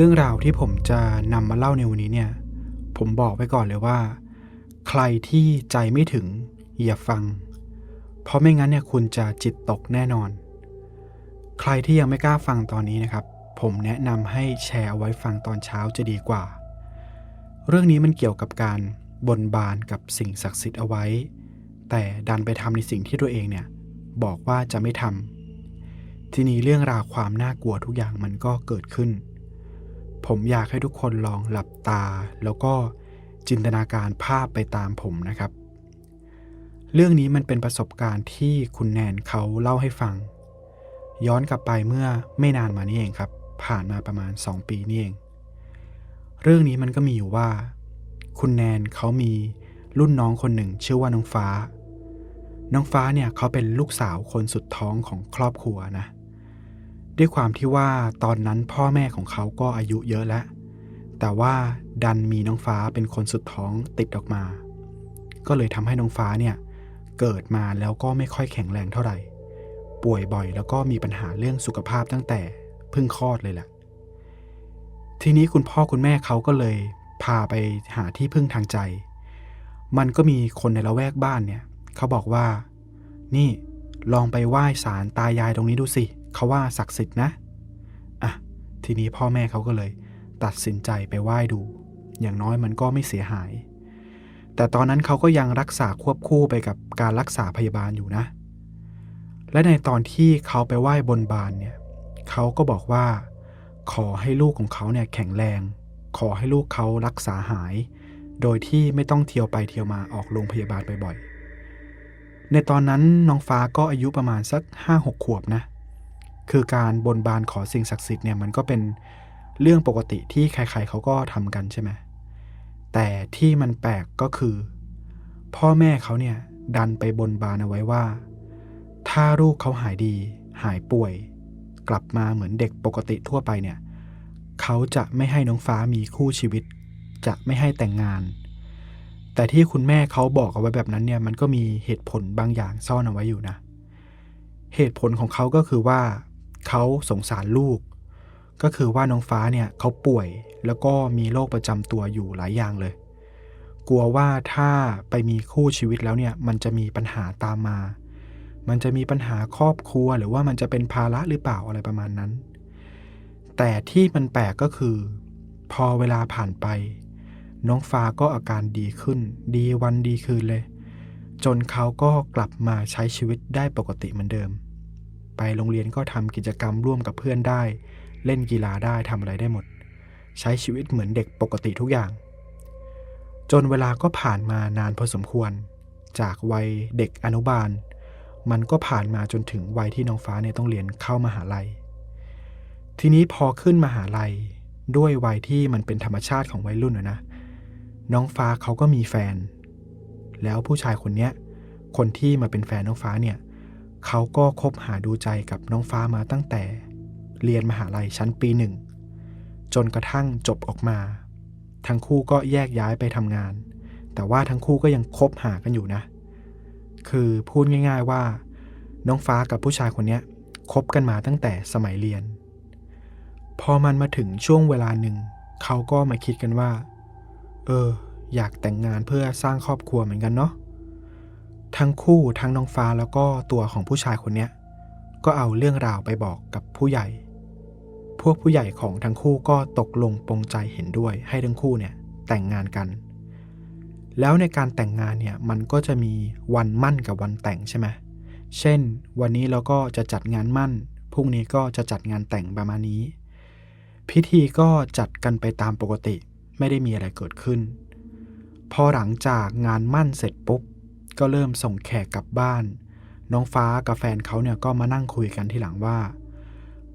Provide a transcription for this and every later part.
เรื่องราวที่ผมจะนำมาเล่าในวันนี้เนี่ย ผมบอกไว้ก่อนเลยว่า ใครที่ใจไม่ถึงอย่าฟัง เพราะไม่งั้นเนี่ยคุณจะจิตตกแน่นอน ใครที่ยังไม่กล้าฟังตอนนี้นะครับ ผมแนะนำให้แชร์เอาไว้ฟังตอนเช้าจะดีกว่า เรื่องนี้มันเกี่ยวกับการบนบานกับสิ่งศักดิ์สิทธิ์เอาไว้ แต่ดันไปทำในสิ่งที่ตัวเองเนี่ย บอกว่าจะไม่ทำทีนี้เรื่องราวความน่ากลัวทุกอย่างมันก็เกิดขึ้น ผมอยากให้ทุกคนลองหลับตา แล้วก็จินตนาการภาพไปตามผมนะครับ เรื่องนี้มันเป็นประสบการณ์ที่คุณแนนเขาเล่าให้ฟัง ย้อนกลับไปเมื่อไม่นานมานี้เองครับ ผ่านมาประมาณ 2 ปีนี่เอง เรื่องนี้มันก็มีอยู่ว่า คุณแนนเขามีรุ่นน้องคนหนึ่งชื่อว่าน้องฟ้า น้องฟ้าเนี่ยเขาเป็นลูกสาวคนสุดท้องของครอบครัวนะ ด้วยความที่ว่าตอนนั้นพ่อแม่ของเขาก็อายุเยอะแล้ว แต่ว่าดันมีน้องฟ้าเป็นคนสุดท้องติดออกมา ก็เลยทำให้น้องฟ้าเนี่ยเกิดมาแล้วก็ไม่ค่อยแข็งแรงเท่าไหร่ ป่วยบ่อยแล้วก็มีปัญหาเรื่องสุขภาพตั้งแต่เพิ่งคลอดเลยแหละ ทีนี้คุณพ่อคุณแม่เขาก็เลยพาไปหาที่พึ่งทางใจ มันก็มีคนในละแวกบ้านเนี่ยเขาบอกว่า นี่ลองไปไหว้ศาลตายายตรงนี้ดูสิเขาว่าศักดิ์สิทธิ์นะอะทีนี้พ่อแม่เขาก็เลย ตัดสินใจไปไหว้ดู อย่างน้อยมันก็ไม่เสียหาย แต่ตอนนั้นเขาก็ยังรักษาควบคู่ไปกับการรักษาพยาบาลอยู่นะ และในตอนที่เขาไปไหว้บนบานเนี่ยเขาก็บอกว่า ขอให้ลูกของเขาเนี่ยแข็งแรง ขอให้ลูกเขารักษาหาย โดยที่ไม่ต้องเที่ยวไปเที่ยวมาออกโรงพยาบาลบ่อยๆในตอนนั้นน้องฟ้าก็อายุประมาณสักห้าหกขวบนะ คือการบนบานขอสิ่งศักดิ์สิทธิ์เนี่ยมันก็เป็นเรื่องปกติที่ใครๆเขาก็ทำกันใช่ไหมแต่ที่มันแปลกก็คือ พ่อแม่เขาเนี่ยดันไปบนบานเอาไว้ว่า ถ้าลูกเขาหายดี หายป่วย กลับมาเหมือนเด็กปกติทั่วไปเนี่ยเขาจะไม่ให้น้องฟ้ามีคู่ชีวิต จะไม่ให้แต่งงาน แต่ที่คุณแม่เขาบอกเอาไว้แบบนั้นเนี่ยมันก็มีเหตุผลบางอย่างซ่อนเอาไว้อยู่นะ เหตุผลของเขาก็คือว่า เขาสงสารลูก ก็คือว่าน้องฟ้าเนี่ยเขาป่วยแล้วก็มีโรคประจำตัวอยู่หลายอย่างเลย กลัวว่าถ้าไปมีคู่ชีวิตแล้วเนี่ยมันจะมีปัญหาตามมา มันจะมีปัญหาครอบครัวหรือว่ามันจะเป็นภาระหรือเปล่าอะไรประมาณนั้น แต่ที่มันแปลกก็คือ พอเวลาผ่านไป น้องฟ้าก็อาการดีขึ้น ดีวันดีคืนเลย จนเขาก็กลับมาใช้ชีวิตได้ปกติเหมือนเดิม ไปโรงเรียนก็ทำกิจกรรมร่วมกับเพื่อนได้ เล่นกีฬาได้ทำอะไรได้หมด ใช้ชีวิตเหมือนเด็กปกติทุกอย่าง จนเวลาก็ผ่านมานานพอสมควร จากวัยเด็กอนุบาล มันก็ผ่านมาจนถึงวัยที่น้องฟ้าเนี่ยต้องเรียนเข้ามาหาลัย ทีนี้พอขึ้นมหาลัย ด้วยวัยที่มันเป็นธรรมชาติของวัยรุ่นนะ น้องฟ้าเขาก็มีแฟน แล้วผู้ชายคนเนี้ยคนที่มาเป็นแฟนน้องฟ้าเนี่ย เขาก็คบหาดูใจกับน้องฟ้ามาตั้งแต่ เรียนมหาลัยชั้นปีหนึ่ง จนกระทั่งจบออกมา ทั้งคู่ก็แยกย้ายไปทำงาน แต่ว่าทั้งคู่ก็ยังคบหากันอยู่นะ คือพูดง่าย ๆว่า น้องฟ้ากับผู้ชายคนนี้คบกันมาตั้งแต่สมัยเรียน พอมันมาถึงช่วงเวลาหนึ่ง เขาก็มาคิดกันว่า เออ อยากแต่งงานเพื่อสร้างครอบครัวเหมือนกันเนาะ ทั้งคู่ทั้งน้องฟ้าแล้วก็ตัวของผู้ชายคนเนี้ยก็เอาเรื่องราวไปบอกกับผู้ใหญ่ พวกผู้ใหญ่ของทั้งคู่ก็ตกลงปรงใจเห็นด้วยให้ทั้งคู่เนี่ยแต่งงานกัน แล้วในการแต่งงานเนี่ยมันก็จะมีวันมั่นกับวันแต่งใช่ไหมเช่น วันนี้เราก็จะจัดงานมั่น พรุ่งนี้ก็จะจัดงานแต่งประมาณนี้ พิธีก็จัดกันไปตามปกติ ไม่ได้มีอะไรเกิดขึ้น พอหลังจากงานมั่นเสร็จปุ๊บ ก็เริ่มส่งแขกกลับบ้าน น้องฟ้ากับแฟนเขาเนี่ยก็มานั่งคุยกันทีหลังว่า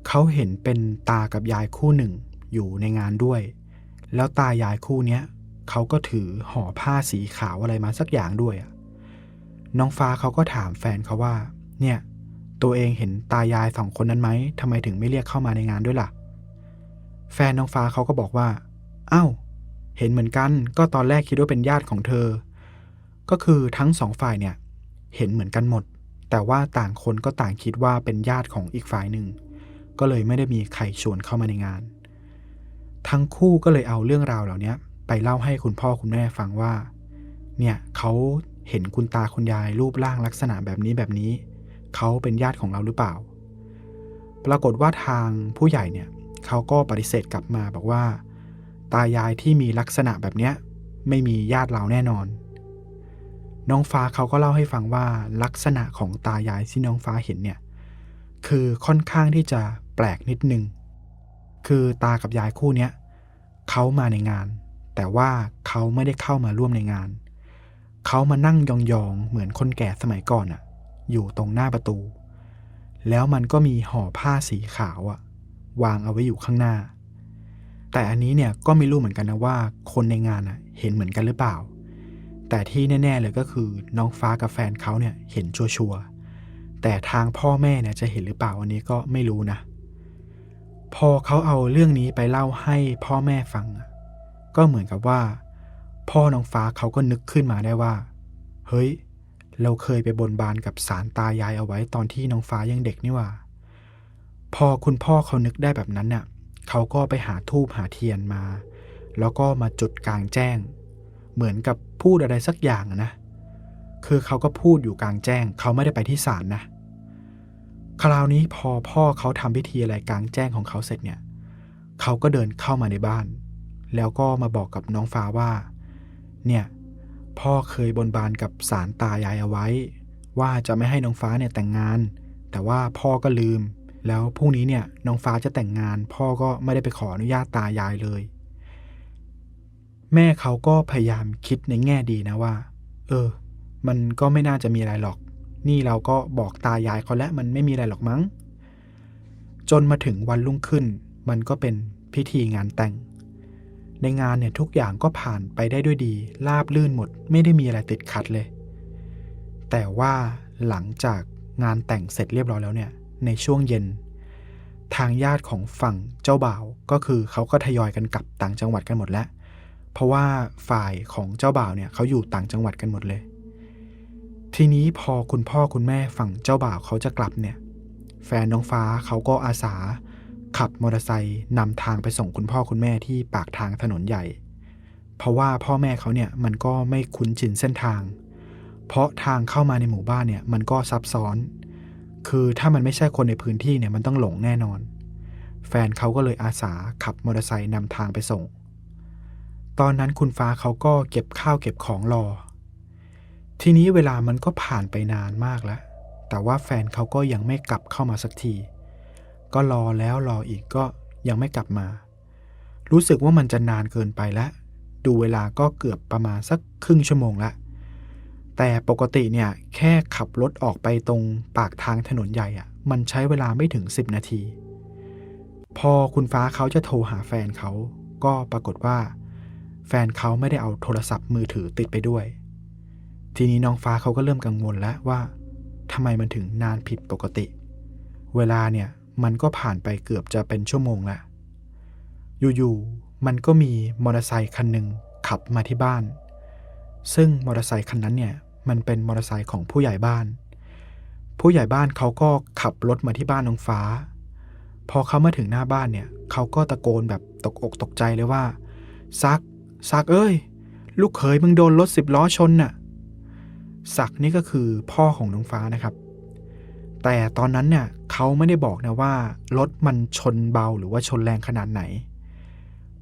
เขาเห็นเป็นตากับยายคู่หนึ่งอยู่ในงานด้วย แล้วตายายคู่เนี้ยเขาก็ถือห่อผ้าสีขาวอะไรมาสักอย่างด้วยน้องฟ้าเขาก็ถามแฟนเขาว่า เนี่ย ตัวเองเห็นตายายสองคนนั้นไหมทำไมถึงไม่เรียกเข้ามาในงานด้วยล่ะ แฟนน้องฟ้าเขาก็บอกว่า เอ้า เห็นเหมือนกัน ก็ตอนแรกคิดว่าเป็นญาติของเธอ ก็คือทั้งสองฝ่ายเนี่ยเห็นเหมือนกันหมด แต่ว่าต่างคนก็ต่างคิดว่าเป็นญาติของอีกฝ่ายหนึ่ง ก็เลยไม่ได้มีใครชวนเข้ามาในงาน ทั้งคู่ก็เลยเอาเรื่องราวเหล่านี้ไปเล่าให้คุณพ่อคุณแม่ฟังว่า เนี่ยเขาเห็นคุณตาคุณยายรูปร่างลักษณะแบบนี้แบบนี้ เขาเป็นญาติของเราหรือเปล่า ปรากฏว่าทางผู้ใหญ่เนี่ยเขาก็ปฏิเสธกลับมาบอกว่า ตายายที่มีลักษณะแบบเนี้ยไม่มีญาติเราแน่นอน น้องฟ้าเขาก็เล่าให้ฟังว่าลักษณะของตายายที่น้องฟ้าเห็นเนี่ย คือค่อนข้างที่จะแปลกนิดนึง คือตากับยายคู่เนี้ยเขามาในงาน แต่ว่าเขาไม่ได้เข้ามาร่วมในงาน เขามานั่งยองๆเหมือนคนแก่สมัยก่อนอะอยู่ตรงหน้าประตู แล้วมันก็มีห่อผ้าสีขาวอะวางเอาไว้อยู่ข้างหน้า แต่อันนี้เนี่ยก็ไม่รู้เหมือนกันนะว่า คนในงานอะเห็นเหมือนกันหรือเปล่า แต่ที่แน่ ๆ เลยก็คือน้องฟ้ากับแฟนเขาเนี่ยเห็นชัวร์ๆแต่ทางพ่อแม่เนี่ยจะเห็นหรือเปล่าอันนี้ก็ไม่รู้นะ พอเขาเอาเรื่องนี้ไปเล่าให้พ่อแม่ฟัง ก็เหมือนกับว่า พ่อน้องฟ้าเขาก็นึกขึ้นมาได้ว่า เฮ้ย เราเคยไปบนบานกับสารตายายเอาไว้ตอนที่น้องฟ้ายังเด็กนี่ว่า พอคุณพ่อเขานึกได้แบบนั้นน่ะเขาก็ไปหาทูบหาเทียนมา แล้วก็มาจุดกลางแจ้ง เหมือนกับพูดอะไรสักอย่างนะ คือเขาก็พูดอยู่กลางแจ้ง เขาไม่ได้ไปที่ศาลนะ คราวนี้พอพ่อเขาทำพิธีอะไรกลางแจ้งของเขาเสร็จเนี่ย เขาก็เดินเข้ามาในบ้าน แล้วก็มาบอกกับน้องฟ้าว่า เนี่ย พ่อเคยบนบานกับสารตายายเอาไว้ ว่าจะไม่ให้น้องฟ้าเนี่ยแต่งงาน แต่ว่าพ่อก็ลืม แล้วพรุ่งนี้เนี่ยน้องฟ้าจะแต่งงาน พ่อก็ไม่ได้ไปขออนุญาตตายายเลย แม่เขาก็พยายามคิดในแง่ดีนะว่า เออ มันก็ไม่น่าจะมีอะไรหรอก นี่เราก็บอกตายายเขาแล้วมันไม่มีอะไรหรอกมั้ง จนมาถึงวันรุ่งขึ้น มันก็เป็นพิธีงานแต่ง ในงานเนี่ยทุกอย่างก็ผ่านไปได้ด้วยดีราบลื่นหมด ไม่ได้มีอะไรติดขัดเลย แต่ว่าหลังจากงานแต่งเสร็จเรียบร้อยแล้วเนี่ย ในช่วงเย็น ทางญาติของฝั่งเจ้าบ่าวก็คือเขาก็ทยอยกันกลับต่างจังหวัดกันหมดแล้ว เพราะว่าฝ่ายของเจ้าบ่าวเนี่ยเขาอยู่ต่างจังหวัดกันหมดเลย ทีนี้พอคุณพ่อคุณแม่ฝั่งเจ้าบ่าวเขาจะกลับเนี่ย แฟนน้องฟ้าเขาก็อาสา ขับมอเตอร์ไซค์นำทางไปส่งคุณพ่อคุณแม่ที่ปากทางถนนใหญ่ เพราะว่าพ่อแม่เขาเนี่ยมันก็ไม่คุ้นชินเส้นทาง เพราะทางเข้ามาในหมู่บ้านเนี่ยมันก็ซับซ้อน คือถ้ามันไม่ใช่คนในพื้นที่เนี่ยมันต้องหลงแน่นอน แฟนเขาก็เลยอาสาขับมอเตอร์ไซค์นำทางไปส่ง ตอนนั้นคุณฟ้าเขาก็เก็บข้าวเก็บของรอ ทีนี้เวลามันก็ผ่านไปนานมากแล้ว แต่ว่าแฟนเขาก็ยังไม่กลับเข้ามาสักที ก็รอแล้วรออีกก็ยังไม่กลับมา รู้สึกว่ามันจะนานเกินไปแล้ว ดูเวลาก็เกือบประมาณสักครึ่งชั่วโมงละ แต่ปกติเนี่ยแค่ขับรถออกไปตรงปากทางถนนใหญ่อะมันใช้เวลาไม่ถึง 10 นาที พอคุณฟ้าเขาจะโทรหาแฟนเขาก็ปรากฏว่า แฟนเขาไม่ได้เอาโทรศัพท์มือถือติดไปด้วย ทีนี้น้องฟ้าเขาก็เริ่มกังวลแล้วว่าทำไมมันถึงนานผิดปกติ เวลาเนี่ยมันก็ผ่านไปเกือบจะเป็นชั่วโมงละอยู่ๆมันก็มีมอเตอร์ไซค์คันหนึ่งขับมาที่บ้าน ซึ่งมอเตอร์ไซค์คันนั้นเนี่ยมันเป็นมอเตอร์ไซค์ของผู้ใหญ่บ้าน ผู้ใหญ่บ้านเขาก็ขับรถมาที่บ้านน้องฟ้า พอเขามาถึงหน้าบ้านเนี่ยเขาก็ตะโกนแบบตกอกตกใจเลยว่า ซัก ซักเอ้ย ลูกเขยมึงโดนรถสิบล้อชนน่ะศักนี่ก็คือพ่อของน้องฟ้านะครับ แต่ตอนนั้นเนี่ยเขาไม่ได้บอกนะว่ารถมันชนเบาหรือว่าชนแรงขนาดไหน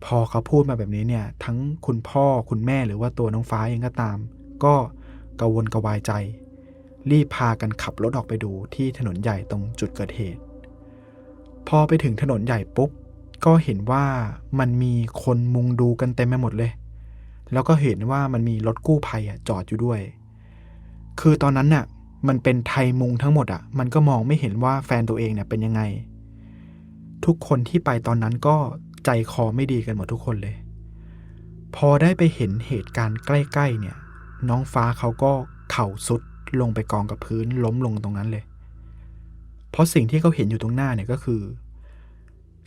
พอเขาพูดมาแบบนี้เนี่ย ทั้งคุณพ่อคุณแม่หรือว่าตัวน้องฟ้าเองก็ตาม ก็กระวนกระวายใจ รีบพากันขับรถออกไปดูที่ถนนใหญ่ตรงจุดเกิดเหตุ พอไปถึงถนนใหญ่ปุ๊บ ก็เห็นว่ามันมีคนมุงดูกันเต็มไปหมดเลย แล้วก็เห็นว่ามันมีรถกู้ภัยอะจอดอยู่ด้วย คือตอนนั้นน่ะ มันเป็นไทยมุงทั้งหมดอะ มันก็มองไม่เห็นว่าแฟนตัวเองเนี่ยเป็นยังไง ทุกคนที่ไปตอนนั้นก็ใจคอไม่ดีกันหมดทุกคนเลย พอได้ไปเห็นเหตุการณ์ใกล้ ๆ เนี่ย น้องฟ้าเขาก็เข่าสุดลงไปกองกับพื้นล้มลงตรงนั้นเลย เพราะสิ่งที่เขาเห็นอยู่ตรงหน้าเนี่ยก็คือ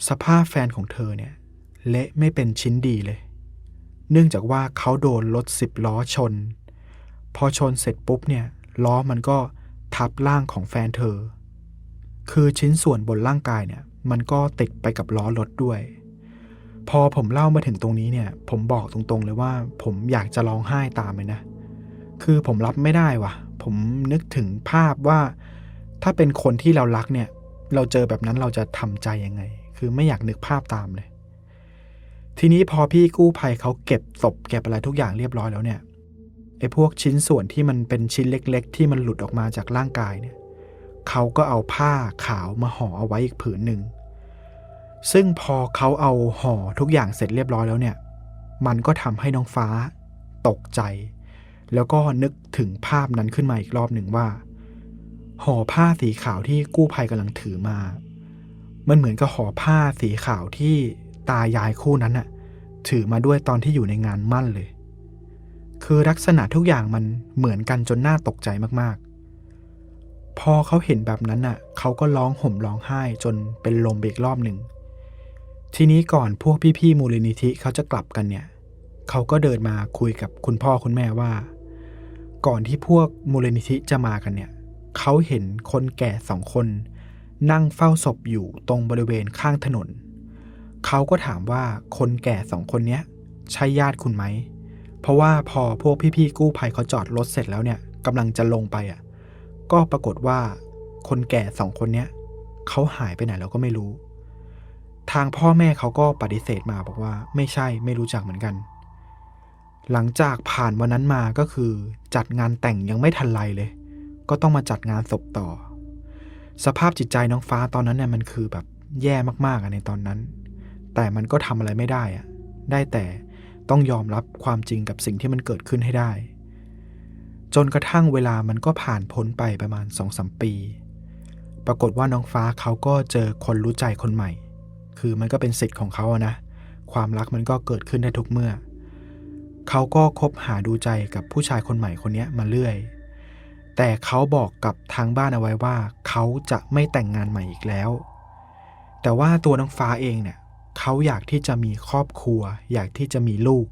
สภาพแฟนของเธอเนี่ยเละไม่เป็นชิ้นดีเลย เนื่องจากว่าเขาโดนรถสิบล้อชน พอชนเสร็จปุ๊บเนี่ยล้อมันก็ทับร่างของแฟนเธอ คือชิ้นส่วนบนร่างกายเนี่ย มันก็ติดไปกับล้อรถด้วย พอผมเล่ามาถึงตรงนี้เนี่ย ผมบอกตรงๆเลยว่า ผมอยากจะร้องไห้ตามเลยนะ คือผมรับไม่ได้วะผมนึกถึงภาพว่า ถ้าเป็นคนที่เรารักเนี่ย เราเจอแบบนั้นเราจะทำใจยังไง คือไม่อยากนึกภาพตามเลย ทีนี้พอพี่กู้ภัยเขาเก็บศพเก็บอะไรทุกอย่างเรียบร้อยแล้วเนี่ยไอ้พวกชิ้นส่วนที่มันเป็นชิ้นเล็ก ๆ ที่มันหลุดออกมาจากร่างกายเนี่ยเขาก็เอาผ้าขาวมาห่อเอาไว้อีกผืนหนึ่งซึ่งพอเขาเอาห่อทุกอย่างเสร็จเรียบร้อยแล้วเนี่ย มันก็ทำให้น้องฟ้า ตกใจ แล้วก็นึกถึงภาพนั้นขึ้นมาอีกรอบหนึ่งว่า ห่อผ้าสีขาวที่กู้ภัยกำลังถือมา มันเหมือนกับห่อผ้าสีขาวที่ตายายคู่นั้นน่ะถือมาด้วยตอนที่อยู่ในงานมั่นเลย คือลักษณะทุกอย่างมันเหมือนกันจนน่าตกใจมากๆ พอเขาเห็นแบบนั้นน่ะเขาก็ร้องห่มร้องไห้จนเป็นลมไปอีกรอบหนึ่ง ทีนี้ก่อนพวกพี่ๆมูลนิธิเขาจะกลับกันเนี่ย เขาก็เดินมาคุยกับคุณพ่อคุณแม่ว่า ก่อนที่พวกมูลนิธิจะมากันเนี่ย เขาเห็นคนแก่สองคน นั่งเฝ้าศพอยู่ตรงบริเวณข้างถนน เขาก็ถามว่าคนแก่สองคนเนี้ยใช่ญาติคุณไหม เพราะว่าพอพวกพี่ๆกู้ภัยเขาจอดรถเสร็จแล้วเนี่ยกำลังจะลงไปอะ ก็ปรากฏว่าคนแก่สองคนเนี้ยเขาหายไปไหนเราก็ไม่รู้ ทางพ่อแม่เขาก็ปฏิเสธมาบอกว่า ไม่ใช่ไม่รู้จักเหมือนกัน หลังจากผ่านวันนั้นมาก็คือ จัดงานแต่งยังไม่ทันไรเลย ก็ต้องมาจัดงานศพต่อ สภาพจิตใจน้องฟ้าตอนนั้นเนี่ยมันคือแบบแย่มากๆอะในตอนนั้น แต่มันก็ทำอะไรไม่ได้อะได้แต่ต้องยอมรับความจริงกับสิ่งที่มันเกิดขึ้นให้ได้ จนกระทั่งเวลามันก็ผ่านพ้นไปประมาณสองสมปี ปรากฏว่าน้องฟ้าเขาก็เจอคนรู้ใจคนใหม่ คือมันก็เป็นสิทธิ์ของเขาอะนะ ความรักมันก็เกิดขึ้นได้ทุกเมื่อ เขาก็คบหาดูใจกับผู้ชายคนใหม่คนนี้มาเรื่อย แต่เขาบอกกับทางบ้านเอาไว้ว่า เขาจะไม่แต่งงานใหม่อีกแล้ว แต่ว่าตัวน้องฟ้าเองเนี่ยเขาอยากที่จะมีครอบครัว อยากที่จะมีลูก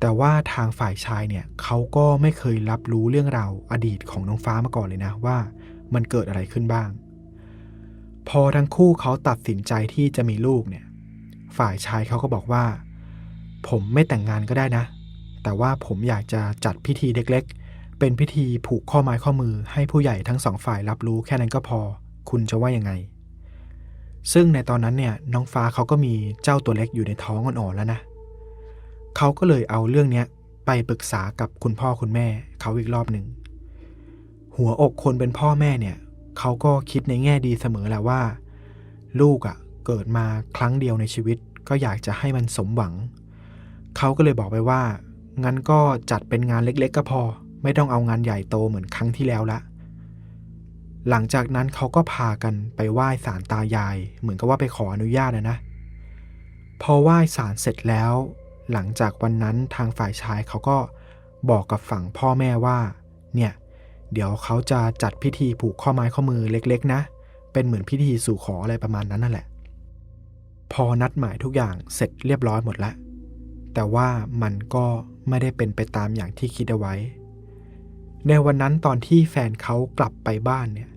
แต่ว่าทางฝ่ายชายเนี่ยเขาก็ไม่เคยรับรู้เรื่องราวอดีตของน้องฟ้ามาก่อนเลยนะว่า มันเกิดอะไรขึ้นบ้าง พอทั้งคู่เขาตัดสินใจที่จะมีลูกเนี่ย ฝ่ายชายเขาก็บอกว่า ผมไม่แต่งงานก็ได้นะ แต่ว่าผมอยากจะจัดพิธีเล็กๆ เป็นพิธีผูกข้อไม้ข้อมือให้ผู้ใหญ่ทั้งสองฝ่ายรับรู้แค่นั้นก็พอ คุณจะว่ายังไง ซึ่งในตอนนั้นเนี่ยน้องฟ้าเขาก็มีเจ้าตัวเล็กอยู่ในท้องอ่อนๆแล้วนะเขาก็เลยเอาเรื่องเนี้ยไปปรึกษากับคุณพ่อคุณแม่เขาอีกรอบหนึ่ง หัวอกคนเป็นพ่อแม่เนี่ยเขาก็คิดในแง่ดีเสมอแหละว่า ลูกอะ่ะเกิดมาครั้งเดียวในชีวิต ก็อยากจะให้มันสมหวัง เขาก็เลยบอกไปว่า งั้นก็จัดเป็นงานเล็กๆก็พอ ไม่ต้องเอางานใหญ่โตเหมือนครั้งที่แล้วละ หลังจากนั้นเขาก็พากันไปไหว้ศาลตายาย เหมือนกับว่าไปขออนุญาตนะนะ พอไหว้ศาลเสร็จแล้ว หลังจากวันนั้นทางฝ่ายชายเขาก็บอกกับฝั่งพ่อแม่ว่า เนี่ย เดี๋ยวเขาจะจัดพิธีผูกข้อไม้ข้อมือเล็ก ๆ นะ เป็นเหมือนพิธีสู่ขออะไรประมาณนั้นนั่นแหละ พอนัดหมายทุกอย่างเสร็จเรียบร้อยหมดแล้ว แต่ว่ามันก็ไม่ได้เป็นไปตามอย่างที่คิดเอาไว้ ในวันนั้นตอนที่แฟนเขากลับไปบ้านเนี่ย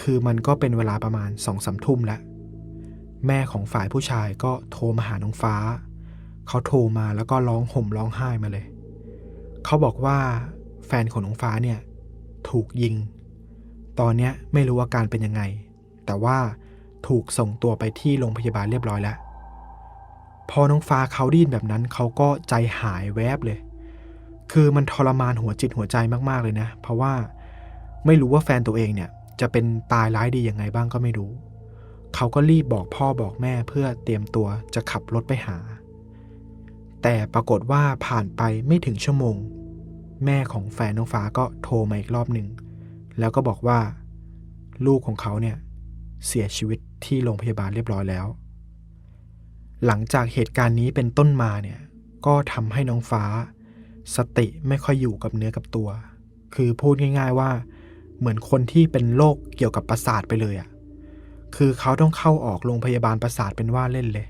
คือมันก็เป็นเวลาประมาณสองสามทุ่มแล้ว แม่ของฝ่ายผู้ชายก็โทรมาหาน้องฟ้า เขาโทรมาแล้วก็ร้องห่มร้องไห้มาเลย เขาบอกว่าแฟนของน้องฟ้าเนี่ย ถูกยิง ตอนเนี้ยไม่รู้อาการเป็นยังไง แต่ว่าถูกส่งตัวไปที่โรงพยาบาลเรียบร้อยแล้ว พอน้องฟ้าเขาไดยินแบบนั้นเขาก็ใจหายแวบเลย คือมันทรมานหัวจิตหัวใจมากๆเลยนะ เพราะว่าไม่รู้ว่าแฟนตัวเองเนี่ย จะเป็นตายร้ายดียังไงบ้างก็ไม่รู้ เขาก็รีบบอกพ่อบอกแม่เพื่อเตรียมตัวจะขับรถไปหา แต่ปรากฏว่าผ่านไปไม่ถึงชั่วโมง แม่ของแฟนน้องฟ้าก็โทรมาอีกรอบหนึ่ง แล้วก็บอกว่า ลูกของเขาเนี่ย เสียชีวิตที่โรงพยาบาลเรียบร้อยแล้ว หลังจากเหตุการณ์นี้เป็นต้นมาเนี่ย ก็ทำให้น้องฟ้า สติไม่ค่อยอยู่กับเนื้อกับตัว คือพูดง่าย ๆว่า เหมือนคนที่เป็นโรคเกี่ยวกับประสาทไปเลยอะ่ะ คือเขาต้องเข้าออกโรงพยาบาลประสาทเป็นว่าเล่นเลย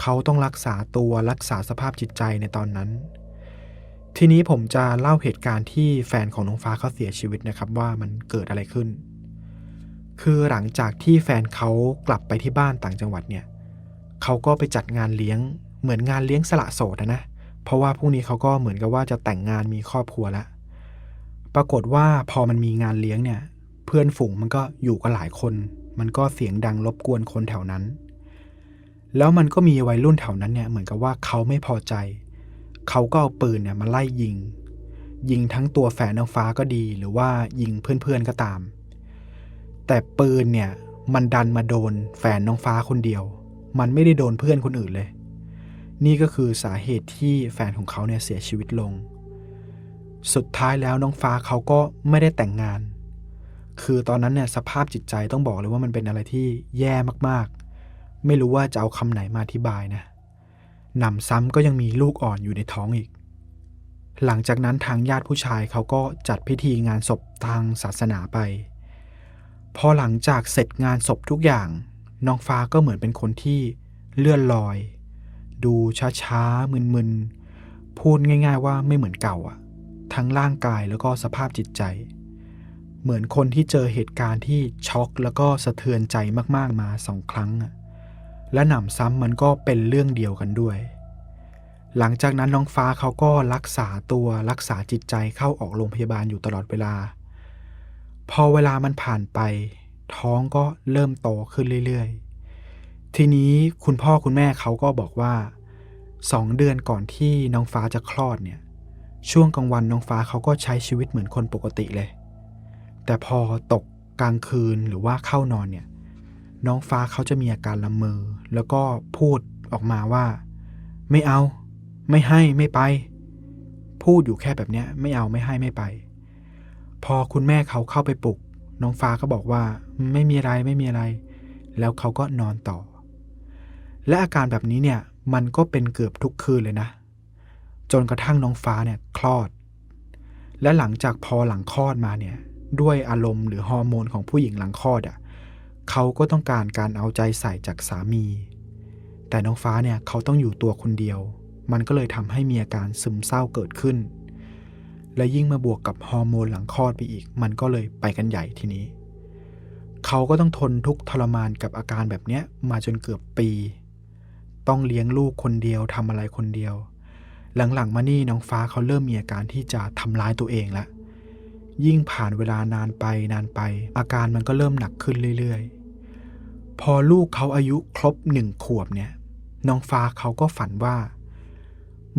เขาต้องรักษาตัวรักษาสภาพจิตใจในตอนนั้น ทีนี้ผมจะเล่าเหตุการณ์ที่แฟนของน้องฟ้าเขาเสียชีวิตนะครับว่ามันเกิดอะไรขึ้น คือหลังจากที่แฟนเขากลับไปที่บ้านต่างจังหวัดเนี่ย เขาก็ไปจัดงานเลี้ยงเหมือนงานเลี้ยงสละโสดนะนะ เพราะว่าพรุ่งนี้เขาก็เหมือนกับว่าจะแต่งงานมีครอบครัวแล้วปรากฏว่าพอมันมีงานเลี้ยงเนี่ย เพื่อนฝูงมันก็อยู่กันหลายคน มันก็เสียงดังรบกวนคนแถวนั้น แล้วมันก็มีวัยรุ่นแถวนั้นเนี่ยเหมือนกับว่าเขาไม่พอใจ เขาก็เอาปืนเนี่ยมาไล่ยิง ยิงทั้งตัวแฝดนางฟ้าก็ดีหรือว่ายิงเพื่อนๆก็ตาม แต่ปืนเนี่ยมันดันมาโดนแฟนน้องฟ้าคนเดียว มันไม่ได้โดนเพื่อนคนอื่นเลย นี่ก็คือสาเหตุที่แฟนของเขาเนี่ยเสียชีวิตลง สุดท้ายแล้วน้องฟ้าเขาก็ไม่ได้แต่งงาน คือตอนนั้นเนี่ยสภาพจิตใจต้องบอกเลยว่ามันเป็นอะไรที่แย่มากๆ ไม่รู้ว่าจะเอาคำไหนมาอธิบายนะหนำซ้ำก็ยังมีลูกอ่อนอยู่ในท้องอีก หลังจากนั้นทางญาติผู้ชายเขาก็จัดพิธีงานศพทางศาสนาไป พอหลังจากเสร็จงานศพทุกอย่าง น้องฟ้าก็เหมือนเป็นคนที่เลื่อนลอย ดูช้าๆมึนๆ พูดง่าย ๆ ว่าไม่เหมือนเก่าอะทั้งร่างกายแล้วก็สภาพจิตใจ เหมือนคนที่เจอเหตุการณ์ที่ช็อกแล้วก็สะเทือนใจมากๆมาสองครั้งอะและหนำซ้ำมันก็เป็นเรื่องเดียวกันด้วย หลังจากนั้นน้องฟ้าเขาก็รักษาตัวรักษาจิตใจเข้าออกโรงพยาบาลอยู่ตลอดเวลา พอเวลามันผ่านไป ท้องก็เริ่มโตขึ้นเรื่อยๆ ทีนี้คุณพ่อคุณแม่เขาก็บอกว่าสองเดือนก่อนที่น้องฟ้าจะคลอดเนี่ย ช่วงกลางวันน้องฟ้าเขาก็ใช้ชีวิตเหมือนคนปกติเลย แต่พอตกกลางคืนหรือว่าเข้านอนเนี่ย น้องฟ้าเขาจะมีอาการละเมอแล้วก็พูดออกมาว่า ไม่เอา ไม่ให้ไม่ไป พูดอยู่แค่แบบเนี้ย ไม่เอาไม่ให้ไม่ไป พอคุณแม่เขาเข้าไปปลุก น้องฟ้าก็บอกว่าไม่มีอะไรไม่มีอะไร แล้วเขาก็นอนต่อ และอาการแบบนี้เนี่ยมันก็เป็นเกือบทุกคืนเลยนะ จนกระทั่งน้องฟ้าเนี่ยคลอด และหลังจากพอหลังคลอดมาเนี่ยด้วยอารมณ์หรือฮอร์โมนของผู้หญิงหลังคลอดอะ่ะเขาก็ต้องการการเอาใจใส่จากสามี แต่น้องฟ้าเนี่ยเขาต้องอยู่ตัวคนเดียว มันก็เลยทำให้มีอาการซึมเศร้าเกิดขึ้น และยิ่งมาบวกกับฮอร์โมนหลังคลอดไปอีก มันก็เลยไปกันใหญ่ทีนี้ เขาก็ต้องทนทุกทรมานกับอาการแบบเนี้ยมาจนเกือบปี ต้องเลี้ยงลูกคนเดียวทำอะไรคนเดียว หลังๆมานี่น้องฟ้าเขาเริ่มมีอาการที่จะทำร้ายตัวเองละ ยิ่งผ่านเวลานานไปนานไป อาการมันก็เริ่มหนักขึ้นเรื่อยๆ พอลูกเขาอายุครบหนึ่งขวบเนี่ยน้องฟ้าเขาก็ฝันว่า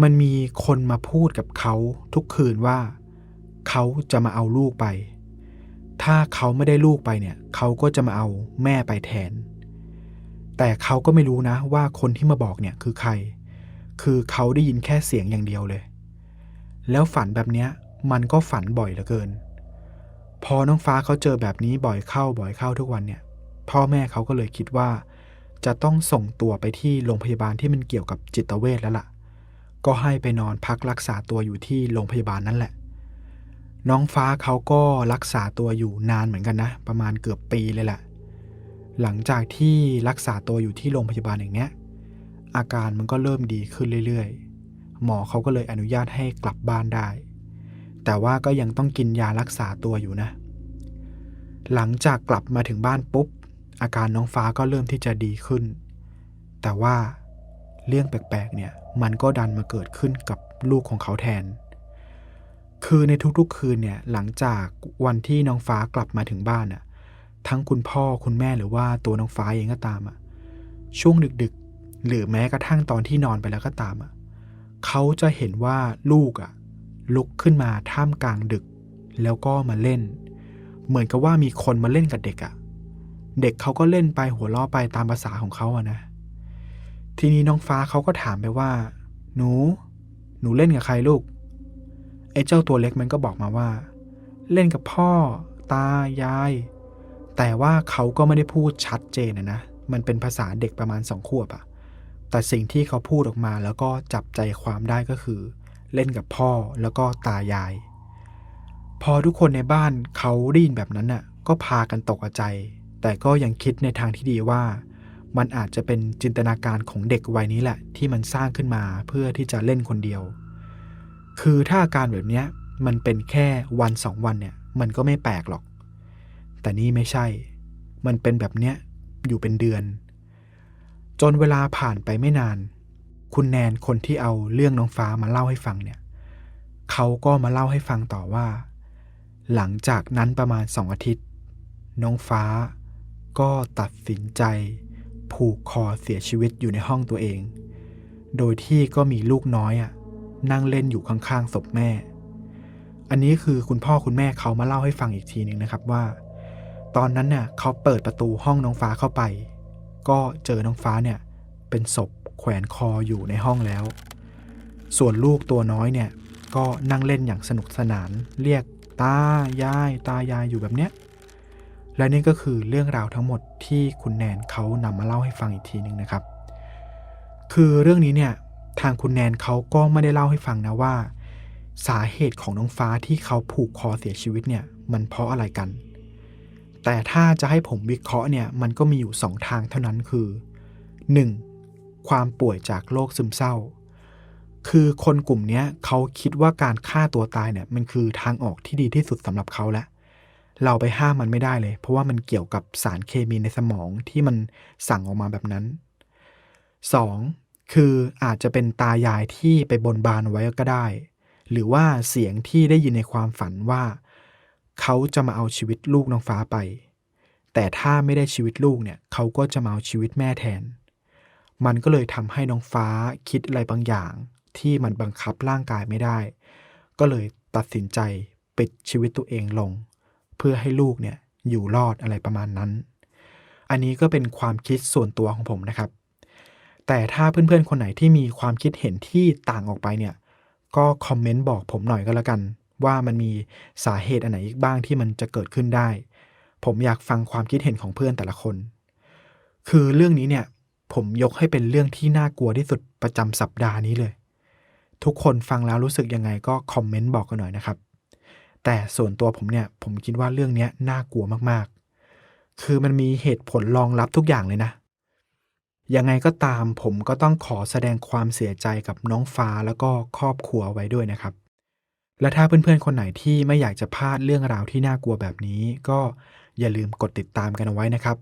มันมีคนมาพูดกับเขาทุกคืนว่า เขาจะมาเอาลูกไป ถ้าเขาไม่ได้ลูกไปเนี่ย เขาก็จะมาเอาแม่ไปแทน แต่เขาก็ไม่รู้นะว่าคนที่มาบอกเนี่ยคือใคร คือเขาได้ยินแค่เสียงอย่างเดียวเลย แล้วฝันแบบเนี้ยมันก็ฝันบ่อยเหลือเกิน พอน้องฟ้าเขาเจอแบบนี้บ่อยเข้าบ่อยเข้าทุกวันเนี่ย พ่อแม่เขาก็เลยคิดว่า จะต้องส่งตัวไปที่โรงพยาบาลที่มันเกี่ยวกับจิตเวชแล้วล่ะ ก็ให้ไปนอนพักรักษาตัวอยู่ที่โรงพยาบาลนั่นแหละ น้องฟ้าเขาก็รักษาตัวอยู่นานเหมือนกันนะ ประมาณเกือบปีเลยแหละ หลังจากที่รักษาตัวอยู่ที่โรงพยาบาลอย่างเนี้ย อาการมันก็เริ่มดีขึ้นเรื่อยๆ หมอเขาก็เลยอนุญาตให้กลับบ้านได้ แต่ว่าก็ยังต้องกินยารักษาตัวอยู่นะ หลังจากกลับมาถึงบ้านปุ๊บ อาการน้องฟ้าก็เริ่มที่จะดีขึ้น แต่ว่าเรื่องแปลกๆเนี่ย มันก็ดันมาเกิดขึ้นกับลูกของเขาแทน คือในทุกๆคืนเนี่ย หลังจากวันที่น้องฟ้ากลับมาถึงบ้านอะ ทั้งคุณพ่อคุณแม่หรือว่าตัวน้องฟ้าเองก็ตามอะช่วงดึกๆ หรือแม้กระทั่งตอนที่นอนไปแล้วก็ตามอะเขาจะเห็นว่าลูกอะลุกขึ้นมาท่ามกลางดึก แล้วก็มาเล่น เหมือนกับว่ามีคนมาเล่นกับเด็กอะเด็กเขาก็เล่นไปหัวเราะไปตามภาษาของเขาอะนะ ทีนี้น้องฟ้าเขาก็ถามไปว่า หนู หนูเล่นกับใครลูกไอ้เจ้าตัวเล็กมันก็บอกมาว่า เล่นกับพ่อ ตายาย แต่ว่าเขาก็ไม่ได้พูดชัดเจนนะนะ มันเป็นภาษาเด็กประมาณสองขวบอะแต่สิ่งที่เขาพูดออกมาแล้วก็จับใจความได้ก็คือ เล่นกับพ่อแล้วก็ตายาย พอทุกคนในบ้านเขาได้ยินแบบนั้นน่ะ ก็พากันตกใจ แต่ก็ยังคิดในทางที่ดีว่า มันอาจจะเป็นจินตนาการของเด็กวัยนี้แหละ ที่มันสร้างขึ้นมาเพื่อที่จะเล่นคนเดียว คือถ้าอาการแบบนี้มันเป็นแค่วันสองวันเนี่ย มันก็ไม่แปลกหรอก แต่นี่ไม่ใช่ มันเป็นแบบเนี้ยอยู่เป็นเดือน จนเวลาผ่านไปไม่นาน คุณแนนคนที่เอาเรื่องน้องฟ้ามาเล่าให้ฟังเนี่ยเขาก็มาเล่าให้ฟังต่อว่า หลังจากนั้นประมาณสองอาทิตย์ น้องฟ้าก็ตัดสินใจ ผูกคอเสียชีวิตอยู่ในห้องตัวเอง โดยที่ก็มีลูกน้อยอะนั่งเล่นอยู่ข้างๆศพแม่ อันนี้คือคุณพ่อคุณแม่เขามาเล่าให้ฟังอีกทีหนึ่งนะครับว่า ตอนนั้นเนี่ยเขาเปิดประตูห้องน้องฟ้าเข้าไป ก็เจอน้องฟ้าเนี่ยเป็นศพแขวนคออยู่ในห้องแล้ว ส่วนลูกตัวน้อยเนี่ยก็นั่งเล่นอย่างสนุกสนานเรียกตายายตายายอยู่แบบเนี้ยและนี่ก็คือเรื่องราวทั้งหมดที่คุณแนนเขานำมาเล่าให้ฟังอีกทีหนึ่งนะครับ คือเรื่องนี้เนี่ยทางคุณแนนเขาก็ไม่ได้เล่าให้ฟังนะว่า สาเหตุของน้องฟ้าที่เขาผูกคอเสียชีวิตเนี่ยมันเพราะอะไรกัน แต่ถ้าจะให้ผมวิเคราะห์เนี่ยมันก็มีอยู่สองทางเท่านั้นคือ 1. ความป่วยจากโรคซึมเศร้า คือคนกลุ่มนี้เขาคิดว่าการฆ่าตัวตายเนี่ยมันคือทางออกที่ดีที่สุดสำหรับเขาแล้วเราไปห้ามมันไม่ได้เลย เพราะว่ามันเกี่ยวกับสารเคมีในสมองที่มันสั่งออกมาแบบนั้น 2. คืออาจจะเป็นตายายที่ไปบนบานไว้ก็ได้ หรือว่าเสียงที่ได้ยินในความฝันว่า เขาจะมาเอาชีวิตลูกน้องฟ้าไป แต่ถ้าไม่ได้ชีวิตลูกเนี่ยเขาก็จะมาเอาชีวิตแม่แทน มันก็เลยทำให้น้องฟ้าคิดอะไรบางอย่าง ที่มันบังคับร่างกายไม่ได้ ก็เลยตัดสินใจปิดชีวิตตัวเองลง เพื่อให้ลูกเนี่ยอยู่รอดอะไรประมาณนั้น อันนี้ก็เป็นความคิดส่วนตัวของผมนะครับ แต่ถ้าเพื่อนๆคนไหนที่มีความคิดเห็นที่ต่างออกไปเนี่ย ก็คอมเมนต์บอกผมหน่อยก็แล้วกัน ว่ามันมีสาเหตุอันไหนอีกบ้างที่มันจะเกิดขึ้นได้ ผมอยากฟังความคิดเห็นของเพื่อนแต่ละคน คือเรื่องนี้เนี่ย ผมยกให้เป็นเรื่องที่น่ากลัวที่สุดประจำสัปดาห์นี้เลย ทุกคนฟังแล้วรู้สึกยังไงก็คอมเมนต์บอกกันหน่อยนะครับ แต่ส่วนตัวผมเนี่ย ผมคิดว่าเรื่องนี้น่ากลัวมากๆ คือมันมีเหตุผลรองรับทุกอย่างเลยนะยังไงก็ตามผมก็ต้องขอแสดงความเสียใจกับน้องฟ้าแล้วก็ครอบครัวไว้ด้วยนะครับ และถ้าเพื่อนๆ คนไหนที่ไม่อยากจะพลาดเรื่องราวที่น่ากลัวแบบนี้ ก็อย่าลืมกดติดตามกันเอาไว้นะครับ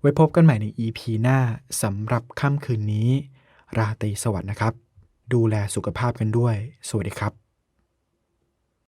ไว้พบกันใหม่ใน EP หน้าสำหรับค่ำคืนนี้ ราตรีสวัสดิ์นะครับ ดูแลสุขภาพกันด้วย สวัสดีครับ